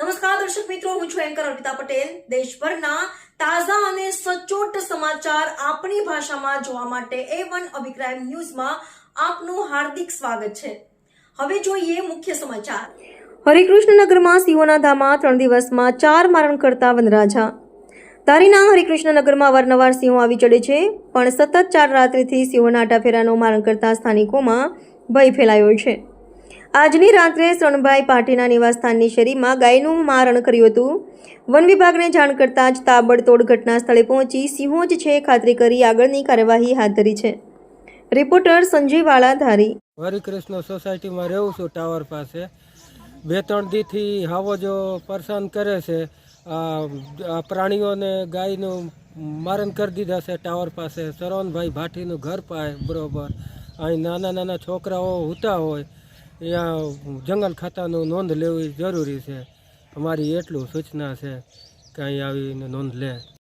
નમસ્કાર, દર્શક મિત્રો, હું છું એન્કર અર્પિતા પટેલ. દેશભરના તાજા અને સચોટ સમાચાર આપણી ભાષામાં જોવા માટે એ વન અભિક્રાઇમ ન્યૂઝમાં આપનું હાર્દિક સ્વાગત છે. હવે જોઈએ મુખ્ય સમાચાર. હરિકૃષ્ણનગરમાં સિંહોના ધામમાં ત્રણ દિવસમાં ચાર મારણ કરતા વનરાજા. તારીના હરિકૃષ્ણનગરમાં અવારનવાર સિંહો આવી ચડે છે, પણ સતત ચાર રાત્રિથી સિંહોના આટાફેરાનો મારણ કરતા સ્થાનિકોમાં ભય ફેલાયો છે. આજની રાત્રે શરણભાઈ પાટીના નિવાસસ્થાનની શેરીમાં ગાયનું મારણ કર્યું હતું. વન વિભાગને જાણ કરતાં જ તાબડતોડ ઘટના સ્થળે પહોંચી સિંહો જ છે ખાતરી કરી આગળની કાર્યવાહી હાથ ધરી છે. રિપોર્ટર સંજય વાળા ધારી હરિકૃષ્ણ સોસાયટીમાં રહું છું ટાવર પાસે. બે ત્રણ દીથી હાવો જો પરેશાન કરે છે. પ્રાણીઓને ગાયનું મારણ કરી દીધા છે ટાવર પાસે. સરવણભાઈ ભાટીનું ઘર પાય બરોબર. અહીં નાના નાના છોકરાઓ હોતા હોય. અહીંયા જંગલ ખાતાનું નોંધ લેવી જરૂરી છે. અમારી એટલું સૂચના છે કે અહીં આવીને નોંધ લે.